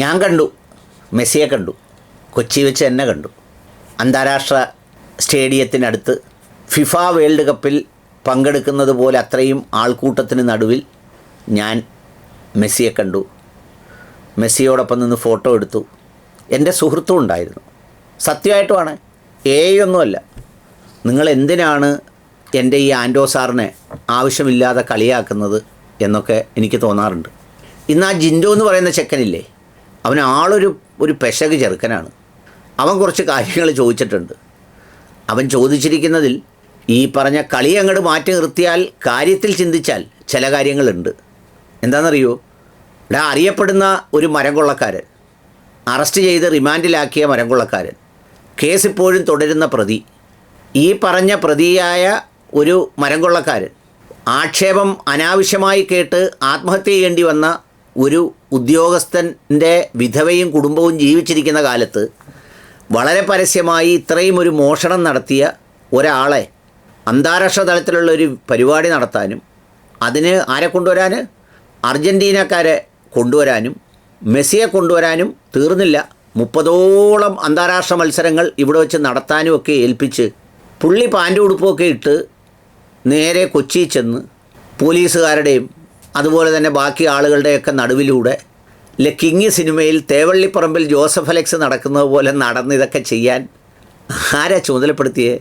ഞാൻ കണ്ടു. മെസ്സിയെ കണ്ടു. കൊച്ചി വെച്ച് എന്നെ കണ്ടു. അന്താരാഷ്ട്ര സ്റ്റേഡിയത്തിനടുത്ത് ഫിഫ വേൾഡ് കപ്പിൽ പങ്കെടുക്കുന്നത് പോലെ അത്രയും ആൾക്കൂട്ടത്തിന് നടുവിൽ ഞാൻ മെസ്സിയെ കണ്ടു. മെസ്സിയോടൊപ്പം നിന്ന് ഫോട്ടോ എടുത്തു. എന്റെ സുഹൃത്തും ഉണ്ടായിരുന്നു. സത്യമായിട്ടുമാണ് ഏയൊന്നുമല്ല. നിങ്ങൾ എന്തിനാണ് എന്റെ ഈ ആൻഡോ സാറിനെ ആവശ്യമില്ലാതെ കളിയാക്കുന്നത് എന്നൊക്കെ എനിക്ക് തോന്നാറുണ്ട്. ഇന്ന് ആ ജിൻഡോ എന്ന് പറയുന്ന ചെക്കനില്ലേ? അവൻ ആളൊരു ഒരു പെശക് ചെറുക്കനാണ്. അവൻ കുറച്ച് കാര്യങ്ങൾ ചോദിച്ചിട്ടുണ്ട്. അവൻ ചോദിച്ചിരിക്കുന്നതിൽ ഈ പറഞ്ഞ കളി അങ്ങോട്ട് മാറ്റി നിർത്തിയാൽ കാര്യത്തിൽ ചിന്തിച്ചാൽ ചില കാര്യങ്ങളുണ്ട്. എന്താണെന്നറിയോ? ഇവിടെ അറിയപ്പെടുന്ന ഒരു മരം കൊള്ളക്കാരൻ അറസ്റ്റ് ചെയ്ത് റിമാൻഡിലാക്കിയ മരം കൊള്ളക്കാരൻ കേസ് ഇപ്പോഴും തുടരുന്ന പ്രതി ഈ പറഞ്ഞ പ്രതിയായ ഒരു മരം കൊള്ളക്കാരൻ ആക്ഷേപം അനാവശ്യമായി കേട്ട് ആത്മഹത്യ ചെയ്യേണ്ടി വന്ന ഒരു ഉദ്യോഗസ്ഥന്റെ വിധവയും കുടുംബവും ജീവിച്ചിരിക്കുന്ന കാലത്ത് വളരെ പരസ്യമായി ഇത്രയും ഒരു മോഷണം നടത്തിയ ഒരാളെ അന്താരാഷ്ട്ര തലത്തിലുള്ള ഒരു പരിപാടി നടത്താനും അതിന് ആരെ കൊണ്ടുവരാൻ അർജന്റീനക്കാരെ കൊണ്ടുവരാനും മെസ്സിയെ കൊണ്ടുവരാനും തീർന്നില്ല. മുപ്പതോളം അന്താരാഷ്ട്ര മത്സരങ്ങൾ ഇവിടെ വെച്ച് നടത്താനും ഒക്കെ ഏൽപ്പിച്ച് പുള്ളി പാന്റ് ഉടുപ്പൊക്കെ ഇട്ട് നേരെ കൊച്ചി ചെന്ന് പോലീസുകാരുടെയും അതുപോലെ തന്നെ ബാക്കി ആളുകളുടെയൊക്കെ നടുവിലൂടെ. അല്ലെ കിങ് സിനിമയിൽ തേവള്ളിപ്പറമ്പിൽ ജോസഫ് അലക്സ് നടക്കുന്നത് പോലെ നടന്ന് ഇതൊക്കെ ചെയ്യാൻ ആരാ ചുമതലപ്പെടുത്തിയേ?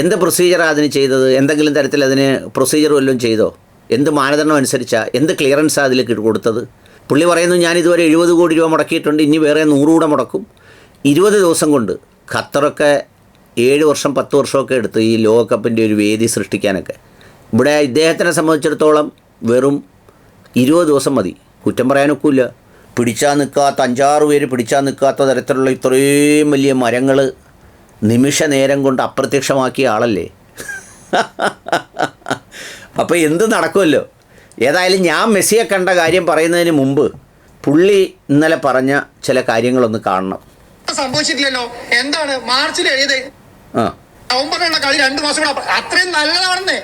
എന്ത് പ്രൊസീജിയറാണ് അതിന് ചെയ്തത്? എന്തെങ്കിലും തരത്തിൽ അതിന് പ്രൊസീജിയർ വല്ലതും ചെയ്തോ? എന്ത് മാനദണ്ഡം അനുസരിച്ചാ? എന്ത് ക്ലിയറൻസാണ് അതിൽ കൊടുത്തത്? പുള്ളി പറയുന്നു ഞാൻ ഇതുവരെ എഴുപത് കോടി രൂപ മുടക്കിയിട്ടുണ്ട് ഇനി വേറെ നൂറ് കൂടെ മുടക്കും. ഇരുപത് ദിവസം കൊണ്ട് ഖത്തറൊക്കെ ഏഴ് വർഷം പത്ത് വർഷമൊക്കെ എടുത്ത് ഈ ലോകകപ്പിന്റെ ഒരു വേദി സൃഷ്ടിക്കാനൊക്കെ. ഇവിടെ ഇദ്ദേഹത്തിനെ സംബന്ധിച്ചിടത്തോളം വെറും ഇരുപത് ദിവസം മതി. കുറ്റം പറയാനൊക്കില്ല. പിടിച്ചാൽ നിൽക്കാത്ത അഞ്ചാറ് പേര് പിടിച്ചാൽ നിൽക്കാത്ത തരത്തിലുള്ള ഇത്രയും വലിയ മരങ്ങൾ നിമിഷ നേരം കൊണ്ട് അപ്രത്യക്ഷമാക്കിയ ആളല്ലേ? അപ്പോൾ എന്ത് നടക്കുമല്ലോ ഏതായാലും ഞാൻ മെസ്സിയെ കണ്ട കാര്യം പറയുന്നതിന് മുമ്പ് പുള്ളി ഇന്നലെ പറഞ്ഞ ചില കാര്യങ്ങളൊന്ന് കാണണം. സംഭവിച്ചിട്ടില്ലല്ലോ എന്താണ്? മാർച്ചിൽ എഴുതി ആ. നവംബറിലുള്ള കളി രണ്ടു മാസം കൂടെ അത്രയും നല്ലതാണെന്നേ.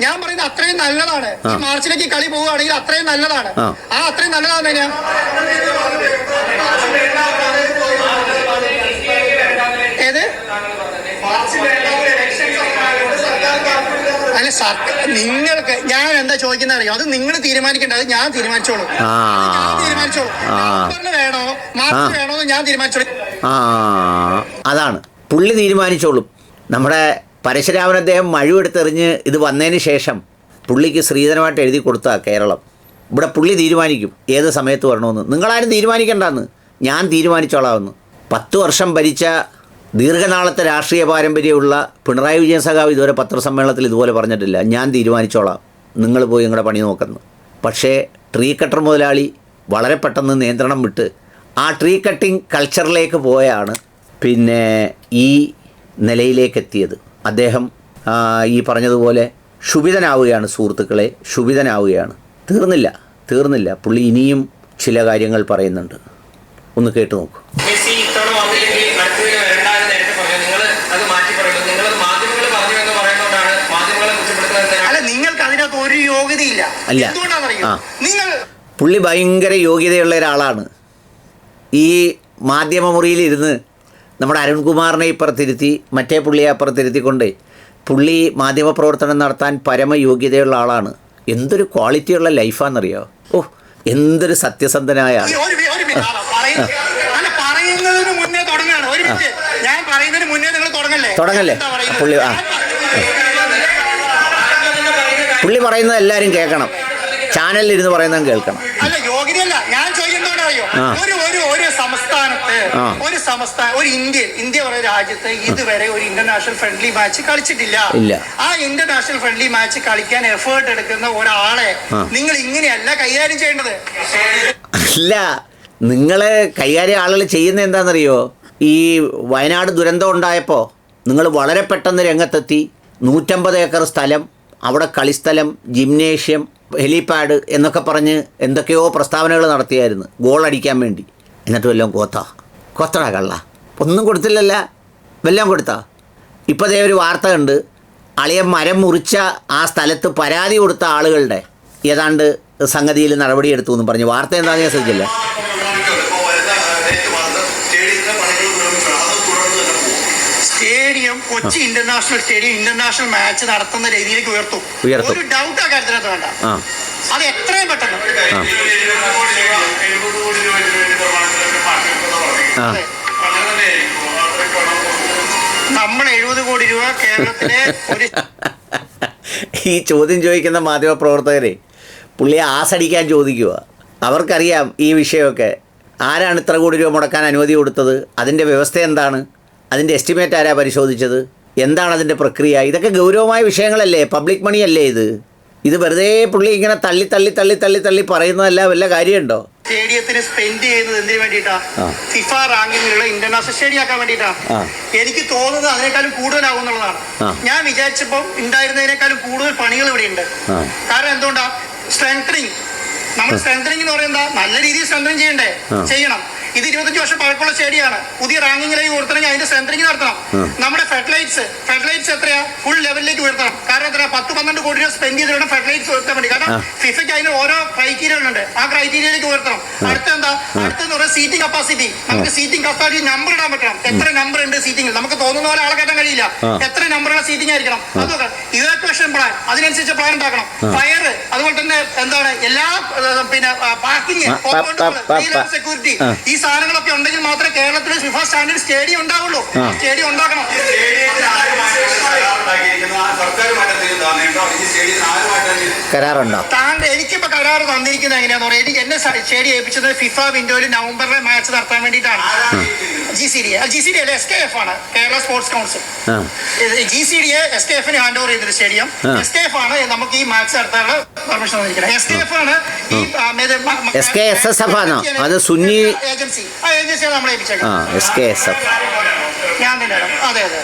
ഞാൻ പറയുന്നത് അത്രയും നല്ലതാണ്. ഈ മാർച്ചിലേക്ക് കളി പോവുകയാണെങ്കിൽ അത്രയും നല്ലതാണ്. ആ. അത്രയും നല്ലതാണ് ഏത്? അല്ല സർക്കാർ നിങ്ങൾക്ക് ഞാൻ എന്താ ചോദിക്കുന്നത് അറിയോ? അത് നിങ്ങൾ തീരുമാനിക്കേണ്ട അത് ഞാൻ തീരുമാനിച്ചോളൂ. ഞാൻ തീരുമാനിച്ചോളൂ. വേണോ? മാർച്ച് വേണോ എന്ന് ഞാൻ തീരുമാനിച്ചോളൂ. അതാണ്. പുള്ളി തീരുമാനിച്ചോളും. നമ്മുടെ പരശുരാമൻ അദ്ദേഹം മഴുവെടുത്തെറിഞ്ഞ് ഇത് വന്നതിന് ശേഷം പുള്ളിക്ക് ശ്രീധരമായിട്ട് എഴുതി കൊടുത്താ കേരളം. ഇവിടെ പുള്ളി തീരുമാനിക്കും ഏത് സമയത്ത് വരണമെന്ന്. നിങ്ങളാരും തീരുമാനിക്കണ്ടെന്ന്. ഞാൻ തീരുമാനിച്ചോളാമെന്ന്. പത്ത് വർഷം ഭരിച്ച ദീർഘനാളത്തെ രാഷ്ട്രീയ പാരമ്പര്യമുള്ള പിണറായി വിജയൻ സഖാവ് ഇതുവരെ പത്രസമ്മേളനത്തിൽ ഇതുപോലെ പറഞ്ഞിട്ടില്ല. ഞാൻ തീരുമാനിച്ചോളാം. നിങ്ങൾ പോയി നിങ്ങളുടെ പണി നോക്കുന്നു. പക്ഷേ ട്രീ കട്ടർ മുതലാളി വളരെ പെട്ടെന്ന് നിയന്ത്രണം വിട്ട് ആ ട്രീ കട്ടിംഗ് കൾച്ചറിലേക്ക് പോയാണ്. പിന്നെ ഈ നിലയിലേക്ക് എത്തിയത് അദ്ദേഹം ഈ പറഞ്ഞതുപോലെ ക്ഷുഭിതനാവുകയാണ് സുഹൃത്തുക്കളെ. ക്ഷുഭിതനാവുകയാണ്. തീർന്നില്ല തീർന്നില്ല. പുള്ളി ഇനിയും ചില കാര്യങ്ങൾ പറയുന്നുണ്ട്. ഒന്ന് കേട്ടു നോക്കൂ. അല്ല ആ. നിങ്ങൾ പുള്ളി ഭയങ്കര യോഗ്യതയുള്ള ഒരാളാണ്. ഈ മാധ്യമമുറിയിലിരുന്ന് നമ്മുടെ അരുൺകുമാറിനെ ഇപ്പുറത്തിരുത്തി മറ്റേ പുള്ളിയെ അപ്പുറത്തിരുത്തിക്കൊണ്ട് പുള്ളി മാധ്യമപ്രവർത്തനം നടത്താൻ പരമയോഗ്യതയുള്ള ആളാണ്. എന്തൊരു ക്വാളിറ്റിയുള്ള ലൈഫാണെന്നറിയോ ഓ എന്തൊരു സത്യസന്ധനായ ആൾ തുടങ്ങല്ലേ? പുള്ളി- ആ. പുള്ളി പറയുന്നത് എല്ലാവരും കേൾക്കണം. ചാനലിൽ ഇരുന്ന് പറയുന്നതും കേൾക്കണം. അല്ല ഞാൻ ചോദിക്കുന്നതുകൊണ്ട് അറിയോ? ഒരു ഒരു ഒരു സംസ്ഥാനത്ത് ഒരു സംസ്ഥാന ഒരു ഇന്ത്യ ഇന്ത്യ പറയുന്ന രാജ്യത്ത് ഇതുവരെ ഒരു ഇന്റർനാഷണൽ ഫ്രണ്ട്ലി മാച്ച് കളിച്ചിട്ടില്ല. ആ ഇന്റർനാഷണൽ ഫ്രണ്ട്ലി മാച്ച് കളിക്കാൻ എഫേർട്ട് എടുക്കുന്ന ഒരാളെ. നിങ്ങൾ ഇങ്ങനെയല്ല കൈകാര്യം ചെയ്യേണ്ടത്. അല്ല നിങ്ങൾ കൈകാര്യം ആളുകൾ ചെയ്യുന്ന എന്താണെന്നറിയോ? ഈ വയനാട് ദുരന്തം ഉണ്ടായപ്പോൾ നിങ്ങൾ വളരെ പെട്ടെന്ന് രംഗത്തെത്തി. നൂറ്റമ്പത് ഏക്കർ സ്ഥലം അവിടെ കളിസ്ഥലം ജിംനേഷ്യം ഹെലിപാഡ് എന്നൊക്കെ പറഞ്ഞ് എന്തൊക്കെയോ പ്രസ്താവനകൾ നടത്തിയായിരുന്നു. ഗോൾ അടിക്കാൻ വേണ്ടി. എന്നിട്ട് വല്ലതും കോത്ത. കൊത്തട കള്ള. ഒന്നും കൊടുത്തില്ലല്ല. വല്ലതും കൊടുത്താ. ഇപ്പോൾ ഒരു വാർത്ത കണ്ട്. അളിയ മരം മുറിച്ച ആ സ്ഥലത്ത് പരാതി കൊടുത്ത ആളുകളുടെ ഏതാണ്ട് സംഗതിയിൽ നടപടിയെടുത്തു എന്ന് പറഞ്ഞു. വാർത്ത എന്താണെന്ന് ഞാൻ ശ്രദ്ധിച്ചില്ല. Stadium Kochi international stadium international match നടത്തുന്ന രീതിയിലേക്ക് ഉയർത്തും. ഉയർത്തും. ഒരു ഡൗട്ട് ആ കാര്യത്തിനകത്ത് വേണ്ട. ആ. അത് എത്രയും പെട്ടെന്ന്. ആ. നമ്മൾ എഴുപത് കോടി രൂപ കേരളത്തിലെ ഒരു ഈ ചോദ്യം ചോദിക്കുന്ന മാധ്യമപ്രവർത്തകരെ പുള്ളിയെ ആസടിക്കാൻ ചോദിക്കുക. അവർക്കറിയാം ഈ വിഷയമൊക്കെ. ആരാണ് ഇത്ര കോടി രൂപ മുടക്കാൻ അനുമതി കൊടുത്തത്? അതിന്റെ വ്യവസ്ഥ എന്താണ്? അതിന്റെ എസ്റ്റിമേറ്റ് ആരാ പരിശോധിച്ചത്? എന്താണ് അതിന്റെ പ്രക്രിയ? ഇതൊക്കെ ഗൗരവമായ വിഷയങ്ങളല്ലേ? പബ്ലിക് മണിയല്ലേ ഇത്? ഇത് വെറുതെ പുള്ളി ഇങ്ങനെ തള്ളി തള്ളി തള്ളി തള്ളി തള്ളി പറയുന്നതല്ല വല്ല കാര്യമുണ്ടോ? സ്റ്റേഡിയത്തിന് സ്പെൻഡ് ചെയ്യുന്നത് എന്തിനു വേണ്ടിയിട്ടാ? ആ. ഫിഫ റാങ്കിങ്ങിലുള്ള ഇന്റർനാഷണൽ സ്റ്റേഡിയം ആക്കാൻ വേണ്ടിയിട്ടാ എനിക്ക് തോന്നുന്നത് അതിനേക്കാളും കൂടുതലാകും എന്നുള്ളതാണ്. ഞാൻ വിചാരിച്ചപ്പോൾ ഉണ്ടായിരുന്നതിനേക്കാളും കൂടുതൽ പണികൾ ഇവിടെ ഉണ്ട് കാരണം എന്തുകൊണ്ടാ? സ്ട്രെങ്തനിങ് നമ്മൾ സ്ട്രെങ്തനിങ് എന്ന് പറയുന്നത് നല്ല രീതിയിൽ സ്ട്രെങ്തനിങ് ചെയ്യണ്ടേ? ചെയ്യണം. ഇത് ഇരുപത്തഞ്ച് വർഷം പഴക്കമുള്ള സ്റ്റേഡിയമാണ് പുതിയ റാങ്കിങ്ങിലേക്ക് ഉയർത്തണമെങ്കിൽ അതിന്റെ സെന്ററിങ് നടത്തണം. നമ്മുടെ ഫെഡലൈറ്റ്സ് ഫെഡലൈറ്റ്സ് എത്രയാ? ഫുൾ ലെവലിലേക്ക് ഉയർത്തണം. കാരണം എത്ര പത്ത് പന്ത്രണ്ട് കോടി രൂപ സ്പെൻഡ് ചെയ്തിട്ട് ഫെർട്ടിലൈറ്റ്സ് ഫെഡലൈറ്റ്സ് ഉയർത്താൻ വേണ്ടി. കാരണം. ഫിഫയ്ക്ക് അതിന് ഓരോ ക്രൈറ്റീരിയകളുണ്ട് ആ ക്രൈറ്റീരിയയിലേക്ക് ഉയർത്തണം. അടുത്ത എന്താ? അടുത്തെന്ന് പറയുന്നത് സീറ്റിംഗ് കപ്പാസിറ്റി നമുക്ക് സീറ്റിംഗ് കപ്പാസിറ്റി നമ്പർ ഇടാൻ പറ്റണം. എത്ര നമ്പർ ഉണ്ട് സീറ്റിംഗിൽ നമുക്ക് തോന്നുന്ന പോലെ ആളെ കയറ്റാൻ കഴിയില്ല. എത്ര നമ്പറുള്ള സീറ്റിംഗ് ആയിരിക്കണം. അതൊക്കെ ഇവാക്വേഷൻ പ്ലാൻ അതിനനുസരിച്ച് പ്ലാൻ ഉണ്ടാക്കണം. ഫയർ അതുപോലെ തന്നെ എന്താണ്? എല്ലാ പിന്നെ പാർക്കിംഗ് സെക്യൂരിറ്റി ഈ സാധനങ്ങളൊക്കെ ഉണ്ടെങ്കിൽ മാത്രമേ കേരളത്തിൽ ഫിഫ സ്റ്റാൻഡേർഡ് സ്റ്റേഡിയം ഉണ്ടാവുള്ളൂ. സ്റ്റേഡിയം ഉണ്ടാക്കണം. കരാറുണ്ടോ? താങ്കൾ എനിക്കിപ്പോ കരാറ് തന്നിരിക്കുന്നത് എങ്ങനെയാന്ന് പറയാം. എനിക്ക് എന്നെ സ്റ്റേഡിയം ഏൽപ്പിച്ചത് ഫിഫ വിൻഡോയിൽ നവംബറിലെ മാച്ച് നടത്താൻ വേണ്ടിയിട്ടാണ്. G C D G C D അല്ല? എസ് കെ എഫ് ആണ്. Kerala sports council G C D S K എഫിന് ഹാൻഡ് ഓവർ ചെയ്തൊരു സ്റ്റേഡിയം. എസ് കെ എഫ് ആണ് നമുക്ക് ഈ മാച്ച് നടത്താനുള്ള പെർമിഷൻ തന്നിരിക്കുന്നത്. എസ് കെ എഫ് ആണ് ഈ S K S S F ആണോ? അത് സുന്നി- ഏജൻസി ആ ഏജൻസിയാണ് നമ്മളെ ആ എസ് കെ എസ് എഫ്. ഞാൻ തന്നെയാണ് അതെ അതെ.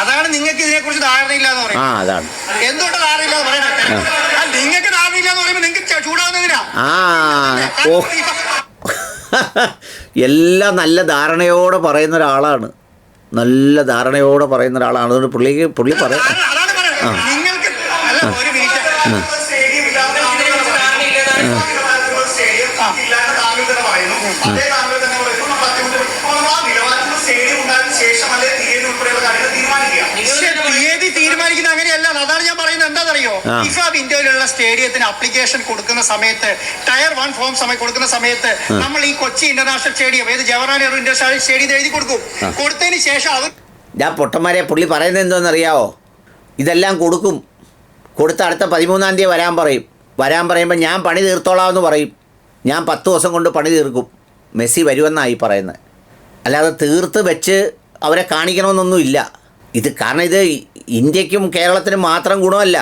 അതാണ് നിങ്ങൾക്ക് ഇതിനെ കുറിച്ച് ധാരണയില്ല എന്ന് ആ പറയുന്നത് അതാണ് എന്തുകൊണ്ട് ധാരണയില്ല എന്ന് പറയുന്നത് നിങ്ങൾക്ക് ധാരണയില്ല എന്ന് പറയുമ്പോൾ നിങ്ങൾക്ക് ചൂടാവുന്നതിനാ ആ ഓ. എല്ലാം നല്ല ധാരണയോടെ പറയുന്ന ഒരാളാണ്. നല്ല ധാരണയോടെ പറയുന്ന ഒരാളാണ്. അതുകൊണ്ട് പുള്ളിക്ക് പുള്ളി പറയാം. ആ. നിലവാരത്തിലുള്ള സ്റ്റേഡിയം ഫിഫ വിൻഡോയിലുള്ള സ്റ്റേഡിയത്തിന് അപ്ലിക്കേഷൻ കൊടുക്കുന്ന സമയത്ത് ടയർ വൺ ഫോം സമയം കൊടുക്കുന്ന സമയത്ത് നമ്മൾ ഈ കൊച്ചി ഇന്റർനാഷണൽ സ്റ്റേഡിയം ഏത് ജവഹർലാൽ നെഹ്റു ഇന്റർനാഷണൽ സ്റ്റേഡിയം എഴുതി കൊടുക്കും. കൊടുത്തതിന് ശേഷം അവർ ഞാൻ പൊട്ടന്മാരെ പുള്ളി പറയുന്നത് എന്തോന്ന് അറിയാവോ ഇതെല്ലാം കൊടുക്കും. കൊടുത്ത അടുത്ത പതിമൂന്നാം തീയതി വരാൻ പറയും. വരാൻ പറയുമ്പോൾ ഞാൻ പണി തീർത്തോളാം എന്ന് പറയും. ഞാൻ പത്ത് ദിവസം കൊണ്ട് പണി തീർക്കും. മെസ്സി വരുമെന്നായി പറയുന്നത്. അല്ലാതെ തീർത്ത് വെച്ച് അവരെ കാണിക്കണമെന്നൊന്നുമില്ല. ഇത് കാരണം ഇത് ഇന്ത്യക്കും കേരളത്തിനും മാത്രം ഗുണമല്ല.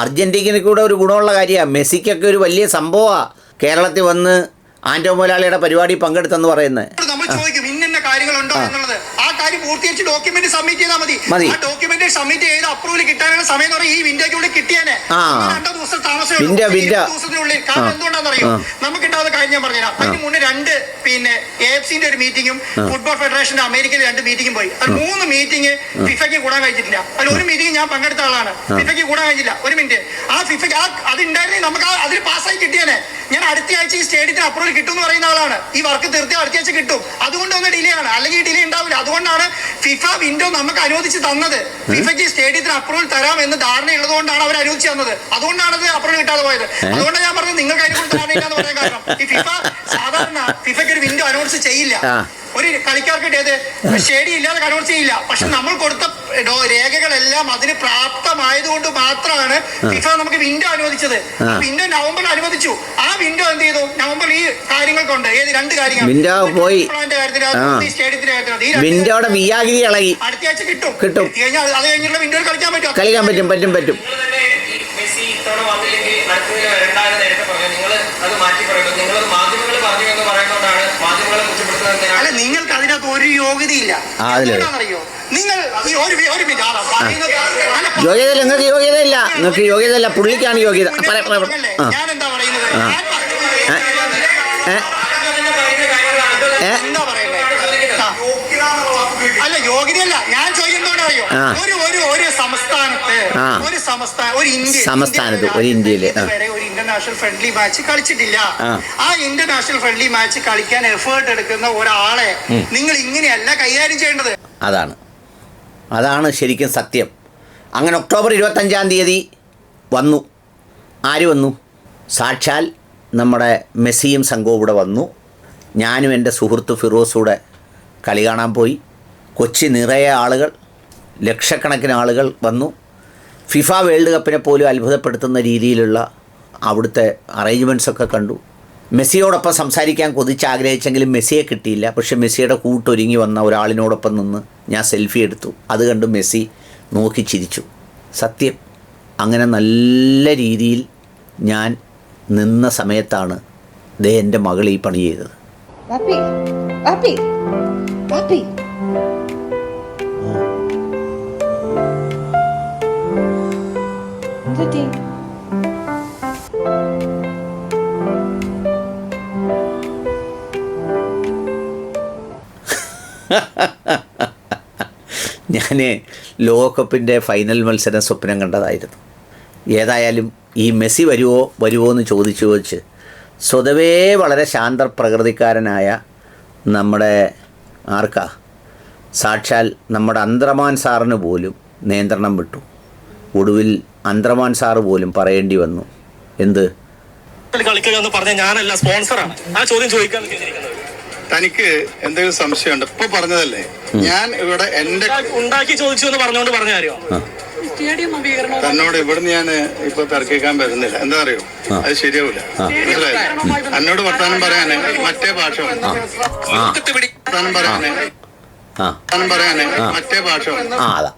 അർജന്റീനയ്ക്ക് കൂടെ ഒരു ഗുണമുള്ള കാര്യമാണ് മെസ്സിക്കൊക്കെ ഒരു വലിയ സംഭവമാണ് കേരളത്തിൽ വന്ന് ആന്റോ മുതലാളിയുടെ പരിപാടി പങ്കെടുത്തെന്ന് പറയുന്നത്. നമ്മൾ ചോദിക്കും ഇന്ന കാര്യങ്ങളുണ്ടോ എന്നുള്ളത്. കാര്യം പൂർത്തീകരിച്ച് ഡോക്യുമെന്റ് സബ്മിറ്റ് ചെയ്താൽ മതി. ആ ഡോക്യുമെന്റ് സബ്മിറ്റ് ചെയ്ത് അപ്രൂവൽ കിട്ടാനുള്ള സമയം എന്ന് പറഞ്ഞാൽ ഈ വിൻഡോയ്ക്കുള്ളിൽ കിട്ടിയേനെ. രണ്ടോ ദിവസം താമസം ദിവസത്തിനുള്ളിൽ. കാരണം. എന്തുകൊണ്ടാണെന്നറിയോ? നമുക്ക് ഉണ്ടാവുന്ന കാര്യം ഞാൻ പറഞ്ഞുതരാം. അതിന് മുന്നേ രണ്ട് പിന്നെ എ എഫ് സിന്റെ ഒരു മീറ്റിംഗും ഫുട്ബോൾ ഫെഡറേഷന്റെ അമേരിക്കയിൽ രണ്ട് മീറ്റിംഗും പോയി. അത് മൂന്ന് മീറ്റിംഗ് ഫിഫയ്ക്ക് കൂടാൻ കഴിഞ്ഞിട്ടില്ല. അതിൽ ഒരു മീറ്റിംഗ് ഞാൻ പങ്കെടുത്ത ആളാണ്. ഫിഫയ്ക്ക് കൂടാൻ കഴിഞ്ഞില്ല. ഒരു മിനിറ്റ് ആ ഫിഫയ്ക്ക് ആ അത് ഉണ്ടായിരുന്നെങ്കിൽ നമുക്ക് അതിൽ പാസ്സായി കിട്ടിയേനെ. ഞാൻ അടുത്ത ആഴ്ച ഈ സ്റ്റേഡിയത്തിന് അപ്രൂവൽ കിട്ടും എന്ന് പറയുന്ന ആളാണ്. ഈ വർക്ക് തീർത്തി അടുത്ത ആഴ്ച കിട്ടും. അതുകൊണ്ട് ഒന്ന് ഡിലേ ആണ്. അല്ലെങ്കിൽ ഡിലേ ഉണ്ടാവില്ല. അതുകൊണ്ടാണ് ഫിഫ വിൻഡോ നമുക്ക് അനുവദിച്ച് തന്നത്. ഫിഫയ്ക്ക് സ്റ്റേഡിയത്തിന് അപ്രൂവൽ തരാം എന്ന് ധാരണയുള്ളത് കൊണ്ടാണ് അവർ അനുവദിച്ച് തന്നത്. അതുകൊണ്ടാണ് അത് അപ്രൂവൽ കിട്ടാതെ പോയത്. അതുകൊണ്ടാണ് ഞാൻ പറഞ്ഞത് നിങ്ങൾക്ക് അതിനെക്കുറിച്ച് ധാരണയില്ല എന്ന് പറയാൻ കാരണം. ഈ ഫിഫ സാധാരണ ഫിഫയ്ക്ക് ഒരു വിൻഡോ അനൗൺസ് ചെയ്യില്ല. ഒരു കളിക്കാർക്ക് ഏത് ഷേഡി ഇല്ലാതെ അനൗൺസ് ചെയ്യില്ല. പക്ഷെ നമ്മൾ കൊടുത്ത രേഖകളെല്ലാം അതിന് പ്രാപ്തമായതുകൊണ്ട് മാത്രമാണ് ഫിഫ നമുക്ക് വിൻഡോ അനുവദിച്ചത്. വിൻഡോ നവംബറിൽ അനുവദിച്ചു. ആ വിൻഡോ എന്ത് ചെയ്തു? നവംബറിൽ ഈ കാര്യങ്ങൾക്കുണ്ട് ഏത് രണ്ട് കാര്യങ്ങൾ. വിൻഡോ പോയി. സ്റ്റേഡിയത്തിന്റെ കാര്യത്തിനകത്ത് ഈ വിൻഡോയുടെ വിയാഗിരി ഇളകി. അടുത്ത ആഴ്ച കിട്ടും. കിട്ടും. കഴിഞ്ഞാൽ അത് കഴിഞ്ഞുള്ള വിൻഡോയിൽ കളിക്കാൻ പറ്റും കളിക്കാൻ പറ്റും പറ്റും പറ്റും. നിങ്ങൾ തന്നെ ഈ മെസ്സി ഇത്തവണ വന്നില്ലെങ്കിൽ അടുത്തതിൽ വരണ്ടാന്ന് നേരത്തെ പറഞ്ഞു നിങ്ങൾ അത് മാറ്റി പറയുന്നു നിങ്ങൾ മാധ്യമങ്ങൾ പറഞ്ഞു എന്ന് പറയുന്നതുകൊണ്ടാണ് മാധ്യമങ്ങളെ കുറ്റപ്പെടുത്തുന്നത് അല്ല നിങ്ങൾക്ക് അതിനകത്ത് ഒരു യോഗ്യതയില്ല. എന്തുകൊണ്ടാണെന്നറിയോ നിങ്ങൾ ഒരു ഒരു നിങ്ങൾക്ക് യോഗ്യതയില്ല നിങ്ങൾക്ക് യോഗ്യതയില്ല. പുള്ളിക്കാണ് യോഗ്യത. ഞാൻ എന്താ പറയുന്നത്? എന്താ പറയുന്നത്? അല്ല യോഗ്യതയല്ല. ഞാൻ അറിയോ ഒരു ഒരു ഒരു സംസ്ഥാനത്ത് ഒരു സംസ്ഥാന ഒരു ഇന്ത്യ സംസ്ഥാനത്ത്, ഒരു ഇന്ത്യയിൽ, ഒരു ഇന്റർനാഷണൽ ഫ്രണ്ട്ലി മാച്ച് കളിച്ചിട്ടില്ല. ആ. ഇന്റർനാഷണൽ ഫ്രണ്ട്ലി മാച്ച് കളിക്കാൻ എഫേർട്ട് എടുക്കുന്ന ഒരാളെ നിങ്ങൾ ഇങ്ങനെയല്ല കൈകാര്യം ചെയ്യേണ്ടത്. അതാണ്. അതാണ് ശരിക്കും സത്യം. അങ്ങനെ ഒക്ടോബർ ഇരുപത്തഞ്ചാം തീയതി വന്നു. ആര് വന്നു? സാക്ഷാൽ നമ്മുടെ മെസ്സിയും സംഘവും ഇവിടെ വന്നു. ഞാനും എന്റെ സുഹൃത്ത് ഫിറോസൂടെ കളി കാണാൻ പോയി. കൊച്ചി നിറയെ ആളുകൾ ലക്ഷക്കണക്കിന് ആളുകൾ വന്നു. ഫിഫ വേൾഡ് കപ്പിനെ പോലും അത്ഭുതപ്പെടുത്തുന്ന രീതിയിലുള്ള അവിടുത്തെ അറേഞ്ച്മെന്റ്സ് ഒക്കെ കണ്ടു. മെസ്സിയോടൊപ്പം സംസാരിക്കാൻ കൊതിച്ച് ആഗ്രഹിച്ചെങ്കിലും മെസ്സിയെ കിട്ടിയില്ല. പക്ഷെ മെസ്സിയുടെ കൂട്ടൊരുങ്ങി വന്ന ഒരാളിനോടൊപ്പം നിന്ന് ഞാൻ സെൽഫി എടുത്തു. അത് കണ്ട് മെസ്സി നോക്കി ചിരിച്ചു. സത്യം അങ്ങനെ നല്ല രീതിയിൽ ഞാൻ നിന്ന സമയത്താണ് ദേ എന്റെ മകൾ ഈ പണി ചെയ്തത്. ഞാൻ ലോകകപ്പിന്റെ ഫൈനൽ മത്സരം സ്വപ്നം കണ്ടതായിരുന്നു. ഏതായാലും ഈ മെസ്സി വരുമോ വരുമോ എന്ന് ചോദിച്ചു ചോദിച്ച് സ്വതവേ വളരെ ശാന്ത പ്രകൃതിക്കാരനായ നമ്മുടെ ആർക്കാ? സാക്ഷാൽ നമ്മുടെ അന്തർമാൻ സാറിന് പോലും നിയന്ത്രണം വിട്ടു. ഒടുവിൽ അന്തർമാൻ സാറ് പോലും പറയേണ്ടി വന്നു. എന്ത്? കളിക്കുക എന്ന് പറഞ്ഞ ഞാനല്ല സ്പോൺസറാണ് ആ ചോദ്യം ചോദിക്കാൻ തനിക്ക് എന്തെങ്കിലും സംശയമുണ്ട്. ഇപ്പൊ പറഞ്ഞതല്ലേ? ഞാൻ ഇവിടെ എന്റെ ഉണ്ടാക്കി ചോദിച്ചു എന്ന് പറഞ്ഞുകൊണ്ട് പറഞ്ഞ കാര്യം? തന്നോട് ഇവിടുന്ന് ഞാൻ ഇപ്പൊ തർക്കിക്കാൻ വരുന്നില്ല. എന്താ അറിയോ? അത് ശരിയാവില്ല മനസ്സിലായോ? എന്നോട് വർത്താനം പറയാന് മറ്റേ ഭാഷ. പറയാന്. വർത്താനം പറയാന് മറ്റേ ഭാഷ. ആ അതാ.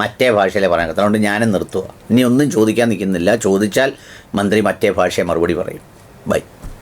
മറ്റേ ഭാഷയിലെ പറയാൻ അതുകൊണ്ട് ഞാനും നിർത്തുക ഇനി ഒന്നും ചോദിക്കാൻ നിൽക്കുന്നില്ല. ചോദിച്ചാൽ മന്ത്രി മറ്റേ ഭാഷയെ മറുപടി പറയും. ബൈ.